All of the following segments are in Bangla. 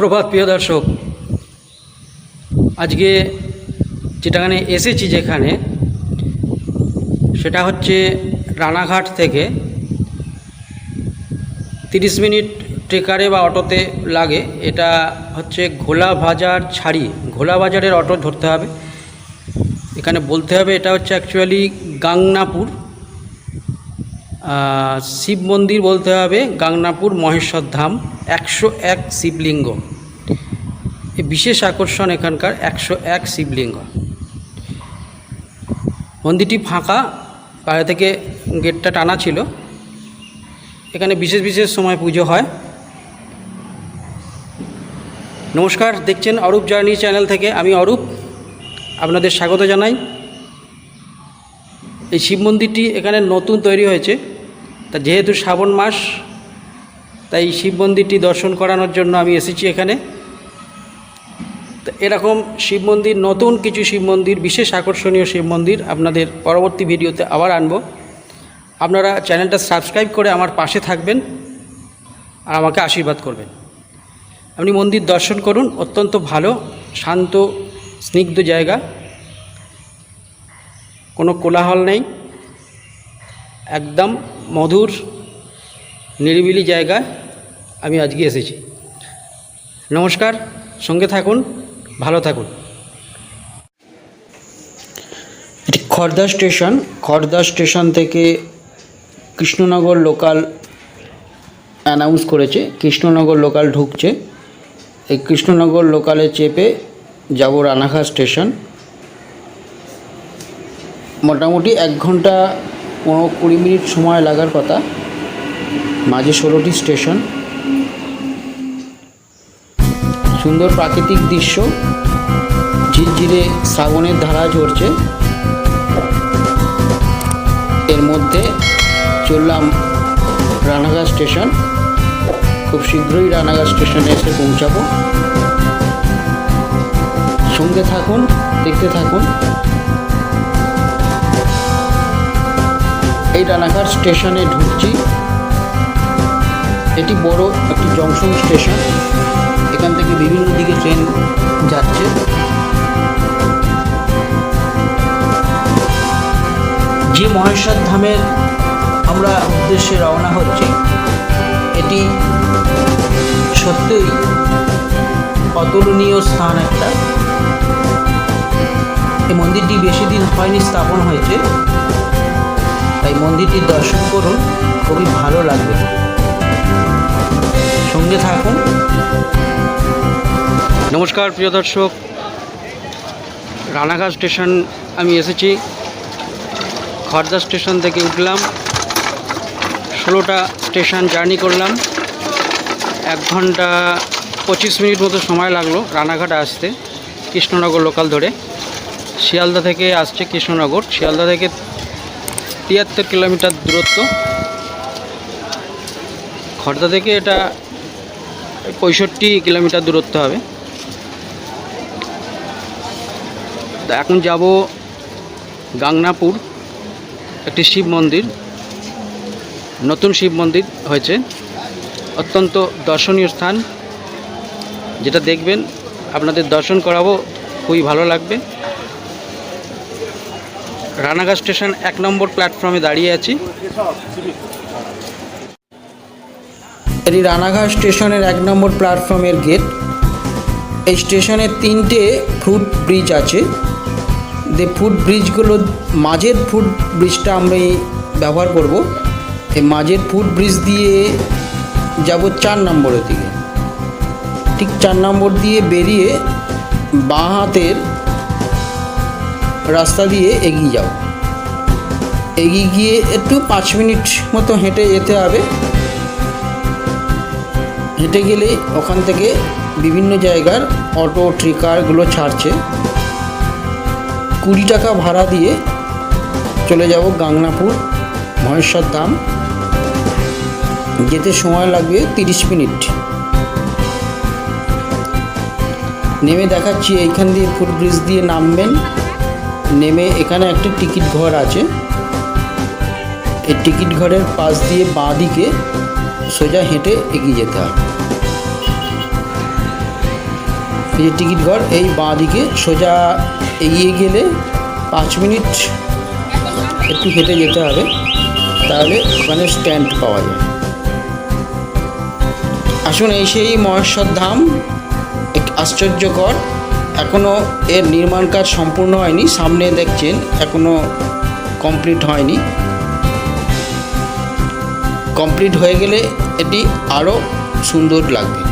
সুপ্রভাত, প্রিয় দর্শক। আজকে যেটাখানে এসেছি যেখানে, সেটা হচ্ছে রানাঘাট থেকে তিরিশ মিনিট ট্রেকারে বা অটোতে লাগে। এটা হচ্ছে ঘোলা বাজার ছাড়ি। ঘোলা বাজারের অটো ধরতে হবে। এখানে বলতে হবে এটা হচ্ছে অ্যাকচুয়ালি গাংনাপুর। শিব মন্দির বলতে হবে গাংনাপুর মহেশ্বর ধাম, একশো এক শিবলিঙ্গ। বিশেষ আকর্ষণ এখানকার, একশো এক শিবলিঙ্গ। মন্দিরটি ফাঁকা, বাইরে থেকে গেটটা টানা ছিল। এখানে বিশেষ বিশেষ সময় পুজো হয়। নমস্কার, দেখছেন অরূপ জার্নি চ্যানেল থেকে আমি অরূপ, আপনাদের স্বাগত জানাই। এই শিব মন্দিরটি এখানে নতুন তৈরি হয়েছে। তা যেহেতু শ্রাবণ মাস, তাই শিব মন্দিরটি দর্শন করানোর জন্য আমি এসেছি এখানে। তো এরকম শিব মন্দির, নতুন কিছু শিব মন্দির, বিশেষ আকর্ষণীয় শিব মন্দির আপনাদের পরবর্তী ভিডিওতে আবার আনব। আপনারা চ্যানেলটা সাবস্ক্রাইব করে আমার পাশে থাকবেন আর আমাকে আশীর্বাদ করবেন। আপনি মন্দির দর্শন করুন, অত্যন্ত ভালো, শান্ত, স্নিগ্ধ জায়গা। কোনো কোলাহল নেই। একদম মধুর, নিরিবিলি জায়গায় আমি আজকে এসেছি। নমস্কার, সঙ্গে থাকুন, ভালো থাকুন। খড়দা স্টেশন। খড়দা স্টেশন থেকে কৃষ্ণনগর লোকাল অ্যানাউন্স করেছে, কৃষ্ণনগর লোকাল ঢুকছে। এই কৃষ্ণনগর লোকালে চেপে যাব রানাঘাট স্টেশন। মোটামুটি এক ঘণ্টা পনেরো কুড়ি মিনিট সময় লাগার কথা। মাঝে ষোলোটি স্টেশন। সুন্দর প্রাকৃতিক দৃশ্য। ঝিরঝিরে শ্রাবণের ধারা ঝরছে। এর মধ্যে চললাম রানাঘাট স্টেশন। খুব শীঘ্রই রানাঘাট স্টেশনে এসে পৌঁছাবো। সঙ্গে থাকুন, দেখতে থাকুন। এই রানাঘাট স্টেশনে ঢুকছি। এটি বড় একটি জংশন স্টেশন। এখান থেকে বিভিন্ন দিকে ট্রেন যাচ্ছে। যে মহেশ্বর ধামের আমরা উদ্দেশ্যে রওনা হচ্ছি, এটি সত্যই অতুলনীয় স্থান একটা। এই মন্দিরটি বেশি দিন হয়নি স্থাপন হয়েছে। তাই মন্দিরটি দর্শন করুন, খুবই ভালো লাগবে। সঙ্গে থাকুন। নমস্কার, প্রিয় দর্শক। রানাঘাট স্টেশন আমি এসেছি। খড়দা স্টেশন থেকে উঠলাম। ষোলোটা স্টেশন জার্নি করলাম। এক ঘণ্টা পঁচিশ মিনিট মতো সময় লাগল রানাঘাট আসতে, কৃষ্ণনগর লোকাল ধরে। শিয়ালদা থেকে আসছে কৃষ্ণনগর। শিয়ালদা থেকে তিয়াত্তর কিলোমিটার দূরত্ব। খর্দা থেকে এটা পঁয়ষট্টি কিলোমিটার দূরত্ব হবে। তা এখন যাব গাংনাপুর, একটি শিব মন্দির। নতুন শিব মন্দির হয়েছে। অত্যন্ত দর্শনীয় স্থান। যেটা দেখবেন, আপনাদের দর্শন করাবো, খুবই ভালো লাগবে। রানাঘাট স্টেশন এক নম্বর প্ল্যাটফর্মে দাঁড়িয়ে আছি। এটি রানাঘাট স্টেশনের এক নম্বর প্ল্যাটফর্মের গেট। এই স্টেশনে তিনটে ফুট ব্রিজ আছে। যে ফুট ব্রিজগুলো, মাঝের ফুট ব্রিজটা আমি ব্যবহার করব। এই মাঝের ফুট ব্রিজ দিয়ে যাব চার নম্বরের দিকে। ঠিক চার নম্বর দিয়ে বেরিয়ে বাঁ হাতের রাস্তা দিয়ে এগিয়ে যাও। এগিয়ে গিয়ে একটু পাঁচ মিনিট মতো হেঁটে যেতে হবে। হেঁটে গেলে ওখান থেকে বিভিন্ন জায়গার অটো ট্রিকারগুলো ছাড়ছে। কুড়ি টাকা ভাড়া দিয়ে চলে যাব গাংনাপুর, মহেশ্বর ধাম। যেতে সময় লাগবে তিরিশ মিনিট। নেমে দেখাচ্ছি, এইখান দিয়ে ফুট ব্রিজ দিয়ে নামবেন। নেমে এখানে একটা টিকিট ঘর আছে। এই টিকিট ঘরের পাশ দিয়ে বাঁ দিকে সোজা হেঁটে এগিয়ে যেতে হয়। এই যে টিকিট ঘর, এই বাঁ দিকে সোজা এগিয়ে গেলে পাঁচ মিনিট একটু হেঁটে যেতে হবে, তাহলে ওখানে স্ট্যান্ড পাওয়া যায়। আসুন, এই সেই মহেশ্বর ধাম, এক আশ্চর্যকর এখনও এর নির্মাণ কাজ সম্পূর্ণ হয়নি, সামনে দেখছেন এখনও কমপ্লিট হয়নি। কমপ্লিট হয়ে গেলে এটি আরও সুন্দর লাগবে।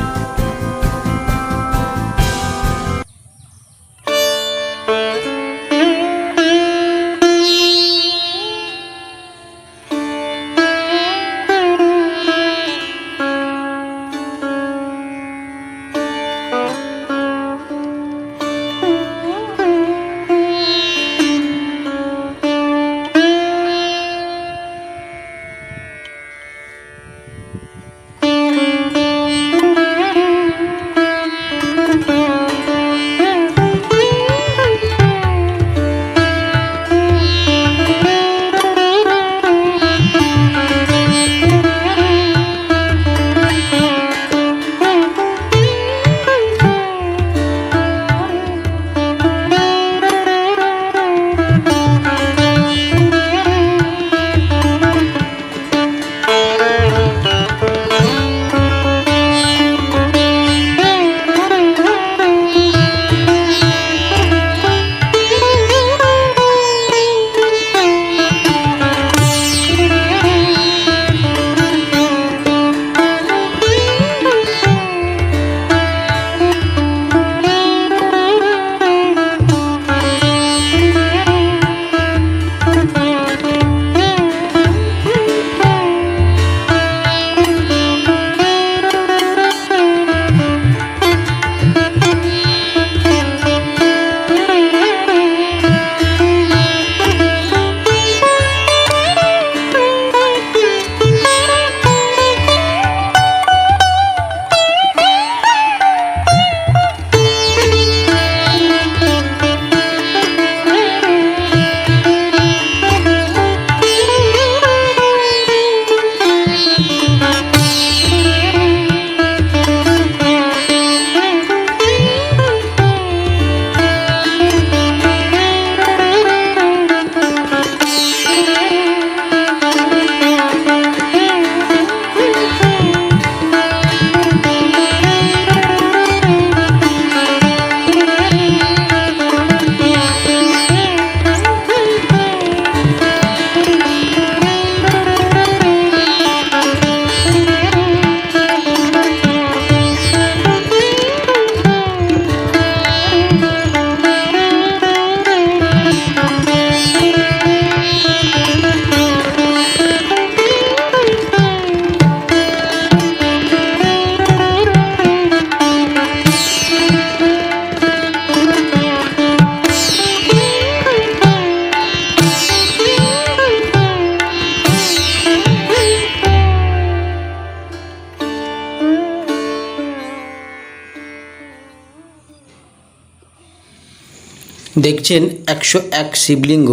দেখছেন একশো এক শিবলিঙ্গ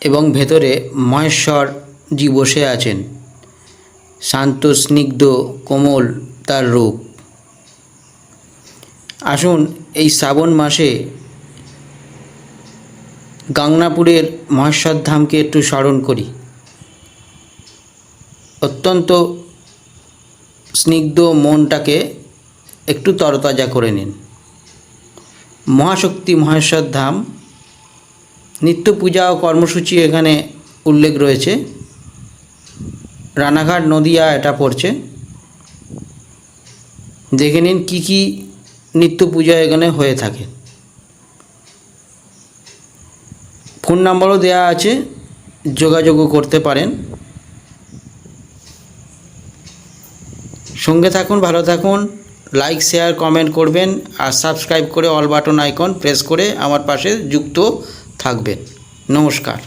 এবং ভেতরে মহেশ্বরজি বসে আছেন। শান্ত, স্নিগ্ধ, কোমল তার রূপ। আসুন এই শ্রাবণ মাসে গাংনাপুরের মহেশ্বর ধামকে একটু স্মরণ করি। অত্যন্ত স্নিগ্ধ মনটাকে একটু তরতাজা করে নিন। মহাশক্তি মহেশ্বর ধাম। নিত্য পূজা ও কর্মসূচি এখানে উল্লেখ রয়েছে। রানাঘাট নদিয়া এটা পড়ছে। দেখে নিন কী কী নিত্য পূজা এখানে হয়ে থাকে। ফোন নাম্বারও দেওয়া আছে, যোগাযোগও করতে পারেন। সঙ্গে থাকুন, ভালো থাকুন। লাইক শেয়ার কমেন্ট করবেন আর সাবস্ক্রাইব করে অল বাটন আইকন প্রেস করে আমার পাশে যুক্ত থাকবেন। নমস্কার।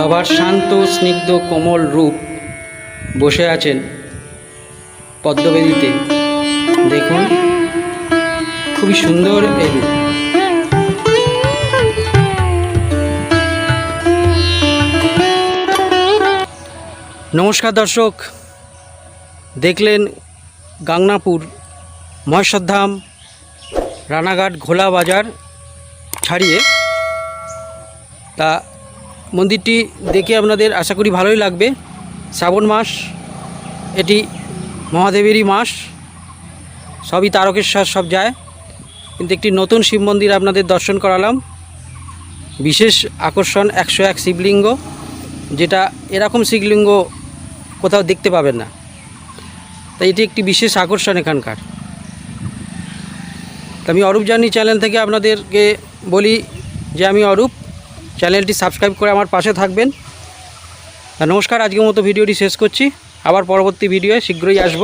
বাবার শান্ত, স্নিগ্ধ, কোমল রূপ বসে আছেন পদ্মবেদীতে। দেখুন, খুবই সুন্দর এই রূপ। নমস্কার দর্শক, দেখলেন গাংনাপুর মহেশ্বরধাম, রানাঘাট ঘোলা বাজার ছাড়িয়ে তা মন্দিরটি দেখে আপনাদের আশা করি ভালোই লাগবে। শ্রাবণ মাস, এটি মহাদেবেরই মাস, সবই তারকেশ্বর সব যায়। কিন্তু একটি নতুন শিব মন্দির আপনাদের দর্শন করালাম। বিশেষ আকর্ষণ একশো এক শিবলিঙ্গ, যেটা এরকম শিবলিঙ্গ কোথাও দেখতে পাবেন না। তাই এটি একটি বিশেষ আকর্ষণ এখানকার। আমি অরূপ জার্নি চ্যানেল থেকে আপনাদেরকে বলি যে আমি অরূপ। চ্যানেলটি সাবস্ক্রাইব করে আমার পাশে থাকবেন। নমস্কার, আজকের মতো ভিডিওটি শেষ করছি। আবার পরবর্তী ভিডিওয়ে শীঘ্রই আসব।